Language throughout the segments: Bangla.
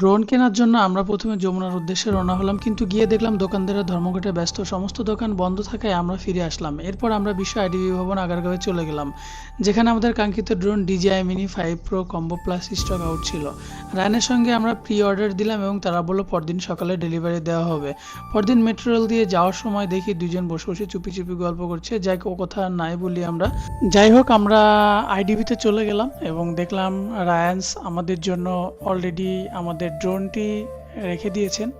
ড্রোন কেনার জন্য আমরা প্রথমে যমুনার উদ্দেশ্যে রওনা হলাম, কিন্তু গিয়ে দেখলাম দোকানদাররা ধর্মঘটে ব্যস্ত। সমস্ত দোকান বন্ধ থাকায় আমরা ফিরে আসলাম। এরপর আমরা বিশ্ব আইডিবি ভবন আগারগাঁওয়ে চলে গেলাম, যেখানে আমাদের কাঙ্ক্ষিত drone DJI mini five pro combo plus stock out ছিল। রায়নের সঙ্গে আমরা প্রি অর্ডার দিলাম এবং তারা বলল পরদিন সকালে ডেলিভারি দেওয়া হবে। পরদিন মেট্রো রেল দিয়ে যাওয়ার সময় দেখি দুজন বসে বসে চুপি চুপি গল্প করছে, যাই কথা নাই বলি আমরা। যাই হোক, আমরা আইডিবিতে চলে গেলাম এবং দেখলাম রায়ান্স আমাদের জন্য অলরেডি আমাদের ড্রোনটি রেখে দিয়েছেন।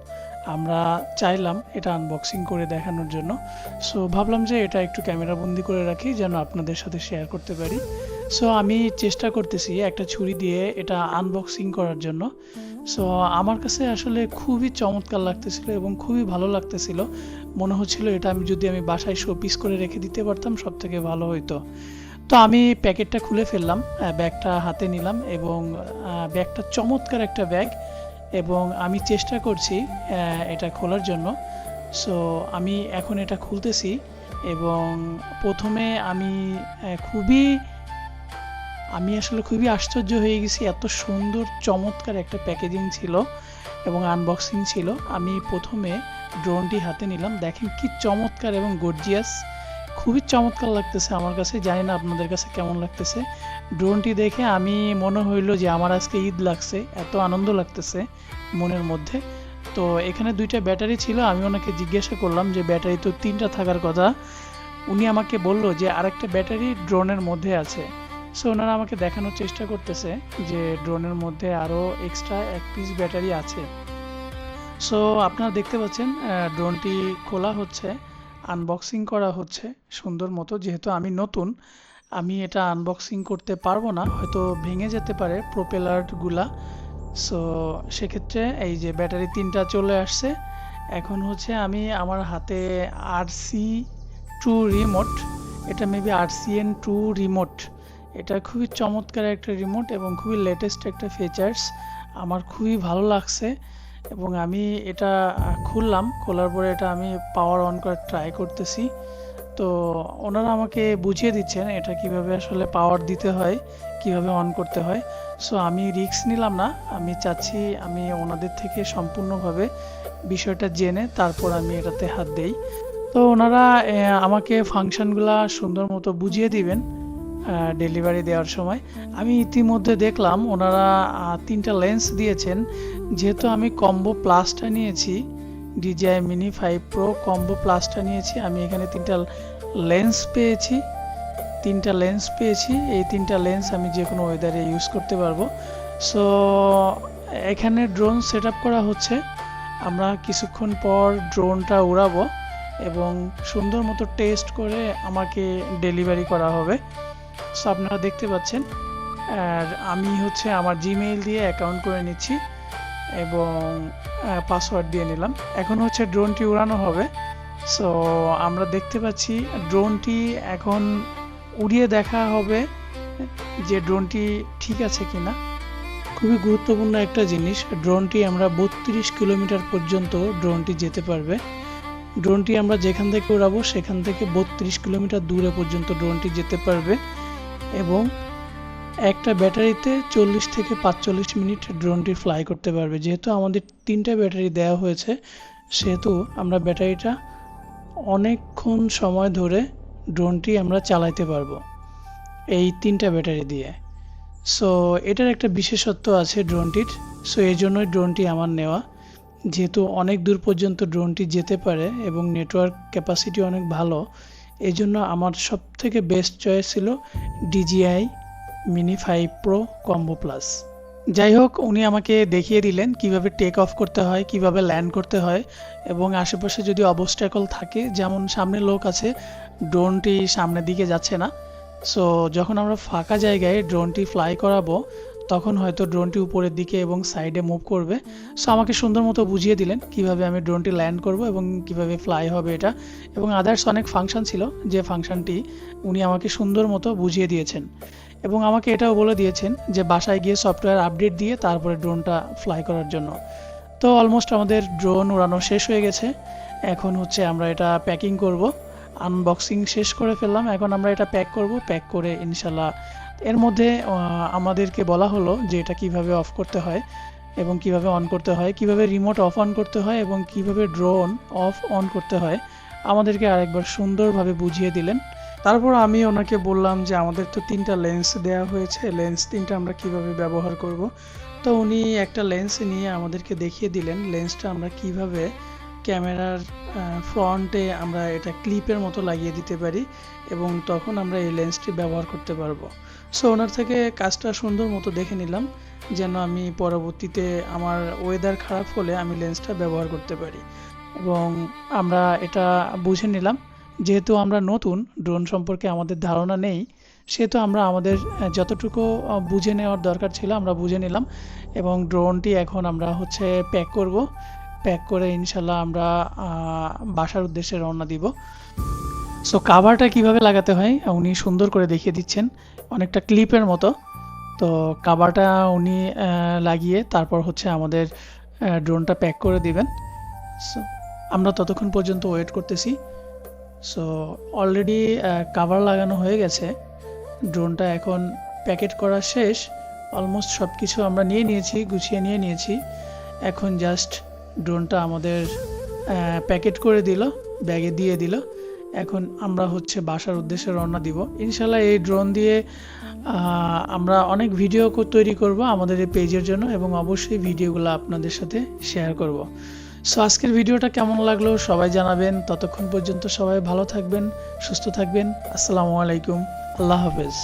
আমরা চাইলাম এটা আনবক্সিং করে দেখানোর জন্য। সো ভাবলাম যে এটা একটু ক্যামেরা বন্দি করে রাখি, যেন আপনাদের সাথে শেয়ার করতে পারি। সো আমি চেষ্টা করতেছি একটা ছুরি দিয়ে এটা আনবক্সিং করার জন্য। সো আমার কাছে আসলে খুবই চমৎকার লাগতেছিল এবং খুবই ভালো লাগতেছিল। মনে হচ্ছিল এটা আমি যদি আমি বাসায় শো পিস করে রেখে দিতে পারতাম সব থেকে ভালো হতো তো আমি প্যাকেটটা খুলে ফেললাম ব্যাগটা হাতে নিলাম এবং ব্যাগটা চমৎকার একটা ব্যাগ এবং আমি চেষ্টা করছি এটা খোলার জন্য। সো আমি এখন এটা খুলতেছি এবং প্রথমে আমি খুবই, আমি আসলে খুবই আশ্চর্য হয়ে গেছি। এত সুন্দর, চমৎকার একটা প্যাকেজিং ছিল এবং আনবক্সিং ছিল। আমি প্রথমে ড্রোনটি হাতে নিলাম। দেখেন কি চমৎকার এবং গর্জিয়াস খুবই চমৎকার লাগতেছে আমার কাছে, জানি না আপনাদের কাছে কেমন লাগতেছে। ড্রোনটি দেখে আমি মনে হইল যে আমার আজকে ঈদ লাগছে, এত আনন্দ লাগতেছে মনের মধ্যে। তো এখানে দুইটা ব্যাটারি ছিল, আমি ওনাকে জিজ্ঞাসা করলাম যে ব্যাটারি তো তিনটা থাকার কথা। উনি আমাকে বলল যে আরেকটা ব্যাটারি ড্রোনের মধ্যে আছে। সো ওনারা আমাকে দেখানোর চেষ্টা করতেছে যে ড্রোনের মধ্যে আরও এক্সট্রা এক পিস ব্যাটারি আছে। সো আপনারা দেখতে পাচ্ছেন ড্রোনটি খোলা হচ্ছে। আনবক্সিং করা হচ্ছে সুন্দর মতো। যেহেতু আমি নতুন, আমি এটা আনবক্সিং করতে পারব না, হয়তো ভেঙে যেতে পারে প্রোপেলারগুলা। সো সেক্ষেত্রে এই যে ব্যাটারি তিনটা চলে আসছে। এখন হচ্ছে আমি আমার হাতে আর সি টু রিমোট এটা maybe R CN two remote এটা খুবই চমৎকার একটা রিমোট এবং খুবই লেটেস্ট একটা ফিচার্স আমার খুবই ভালো লাগছে। এবং আমি এটা খুললাম। খোলার পরে এটা আমি পাওয়ার অন করার ট্রাই করতেছি। তো ওনারা আমাকে বুঝিয়ে দিচ্ছেন এটা কীভাবে আসলে পাওয়ার দিতে হয়, কীভাবে অন করতে হয়। সো আমি রিস্ক নিলাম না। আমি চাচ্ছি আমি ওনাদের থেকে সম্পূর্ণভাবে বিষয়টা জেনে তারপর আমি এটাতে হাত দেই। তো ওনারা আমাকে ফাংশনগুলা সুন্দর মতো বুঝিয়ে দিবেন। ডেলিভারি দেওয়ার সময়। আমি ইতিমধ্যে দেখলাম ওনারা তিনটা লেন্স দিয়েছেন। যেহেতু আমি কম্বো প্লাসটা নিয়েছি DJI mini five pro combo প্লাসটা নিয়েছি, আমি এখানে তিনটা লেন্স পেয়েছি। তিনটা লেন্স পেয়েছি, এই তিনটা লেন্স আমি যে কোনো ওয়েদারে ইউজ করতে পারব। সো এখানে ড্রোন সেট করা হচ্ছে। আমরা কিছুক্ষণ পর ড্রোনটা উড়াবো এবং সুন্দর মতো টেস্ট করে আমাকে ডেলিভারি করা হবে। সো আপনারা দেখতে পাচ্ছেন। আর আমি হচ্ছে আমার জিমেইল দিয়ে অ্যাকাউন্ট করে নিচ্ছি এবং পাসওয়ার্ড দিয়ে নিলাম। এখন হচ্ছে ড্রোনটি উড়ানো হবে। সো আমরা দেখতে পাচ্ছি ড্রোনটি এখন উড়িয়ে দেখা হবে যে ড্রোনটি ঠিক আছে কিনা। খুবই গুরুত্বপূর্ণ একটা জিনিস ড্রোনটি আমরা বত্রিশ কিলোমিটার পর্যন্ত ড্রোনটি যেতে পারবে। ড্রোনটি আমরা যেখান থেকে উড়াবো, সেখান থেকে বত্রিশ কিলোমিটার দূরে পর্যন্ত ড্রোনটি যেতে পারবে। এবং একটা ব্যাটারিতে চল্লিশ থেকে পাঁচচল্লিশ মিনিট ড্রোনটি ফ্লাই করতে পারবে। যেহেতু আমাদের তিনটা ব্যাটারি দেওয়া হয়েছে, সেহেতু আমরা ব্যাটারিটা অনেকক্ষণ সময় ধরে ড্রোনটি আমরা চালাইতে পারব এই তিনটা ব্যাটারি দিয়ে। সো এটার একটা বিশেষত্ব আছে ড্রোনটির। সো এই জন্যই ড্রোনটি আমার নেওয়া। যেহেতু অনেক দূর পর্যন্ত ড্রোনটি যেতে পারে এবং নেটওয়ার্ক ক্যাপাসিটি অনেক ভালো এই জন্য আমার সব থেকে বেস্ট চয়েস ছিল DJI mini five pro combo plus যাই হোক, উনি আমাকে দেখিয়ে দিলেন কীভাবে টেক অফ করতে হয়, কীভাবে ল্যান্ড করতে হয় এবং আশেপাশে যদি অবস্ট্যাকল থাকে, যেমন সামনে লোক আছে ড্রোনটি সামনের দিকে যাচ্ছে না। সো যখন আমরা ফাঁকা জায়গায় ড্রোনটি ফ্লাই করাবো তখন হয়তো ড্রোনটি উপরের দিকে এবং সাইডে মুভ করবে। সো আমাকে সুন্দর মতো বুঝিয়ে দিলেন কীভাবে আমি ড্রোনটি ল্যান্ড করব এবং কীভাবে ফ্লাই হবে এটা। এবং আদার্স অনেক ফাংশন ছিল, যে ফাংশনটি উনি আমাকে সুন্দর মতো বুঝিয়ে দিয়েছেন। এবং আমাকে এটাও বলে দিয়েছেন যে বাসায় গিয়ে সফটওয়্যার আপডেট দিয়ে তারপরে ড্রোনটা ফ্লাই করার জন্য। তো অলমোস্ট আমাদের ড্রোন উড়ানো শেষ হয়ে গেছে। এখন হচ্ছে আমরা এটা প্যাকিং করব। আনবক্সিং শেষ করে ফেললাম। এখন আমরা এটা প্যাক করব। প্যাক করে ইনশাল্লাহ এর মধ্যে আমাদেরকে বলা হলো যে এটা কীভাবে অফ করতে হয় এবং কীভাবে অন করতে হয়, কীভাবে রিমোট অফ অন করতে হয় এবং কীভাবে ড্রোন অফ অন করতে হয়, আমাদেরকে আরেকবার সুন্দরভাবে বুঝিয়ে দিলেন। তারপর আমি ওনাকে বললাম যে আমাদের তো তিনটা লেন্স দেওয়া হয়েছে লেন্স তিনটা আমরা কীভাবে ব্যবহার করব। তো উনি একটা লেন্স নিয়ে আমাদেরকে দেখিয়ে দিলেন লেন্সটা আমরা কীভাবে ক্যামেরার ফ্রন্টে আমরা এটা ক্লিপের মতো লাগিয়ে দিতে পারি এবং তখন আমরা এই লেন্সটি ব্যবহার করতে পারব। সো ওনার থেকে কাজটা সুন্দর মতো দেখে নিলাম, যেন আমি পরবর্তীতে আমার ওয়েদার খারাপ হলে আমি লেন্সটা ব্যবহার করতে পারি। এবং আমরা এটা বুঝে নিলাম, যেহেতু আমরা নতুন ড্রোন সম্পর্কে আমাদের ধারণা নেই, সেহেতু আমরা আমাদের যতটুকু বুঝে নেওয়ার দরকার ছিল আমরা বুঝে নিলাম। এবং ড্রোনটি এখন আমরা হচ্ছে প্যাক করব প্যাক করে ইনশাল্লাহ আমরা বাসার উদ্দেশ্যে রওনা দিব। সো কাভারটা কীভাবে লাগাতে হয়, উনি সুন্দর করে দেখিয়ে দিচ্ছেন। অনেকটা ক্লিপের মতো। তো কাভারটা উনি লাগিয়ে তারপর হচ্ছে আমাদের ড্রোনটা প্যাক করে দিবেন। সো আমরা ততক্ষণ পর্যন্ত ওয়েট করতেছি। সো অলরেডি কাভার লাগানো হয়ে গেছে। ড্রোনটা এখন প্যাকেট করা শেষ। অলমোস্ট সব কিছু আমরা নিয়ে নিয়েছি, গুছিয়ে নিয়ে নিয়েছি। এখন জাস্ট ড্রোনটা আমাদের প্যাকেট করে দিল, ব্যাগে দিয়ে দিল। এখন আমরা হচ্ছে বাসার উদ্দেশ্যে রওনা দিব। ইনশাল্লাহ এই ড্রোন দিয়ে আমরা অনেক ভিডিও তৈরি করব আমাদের এই পেজের জন্য এবং অবশ্যই ভিডিওগুলো আপনাদের সাথে শেয়ার করব। সো আজকের ভিডিওটা কেমন লাগল সবাই জানাবেন। ততক্ষণ পর্যন্ত সবাই ভালো থাকবেন, সুস্থ থাকবেন। আসসালামু আলাইকুম। আল্লাহ হাফেজ।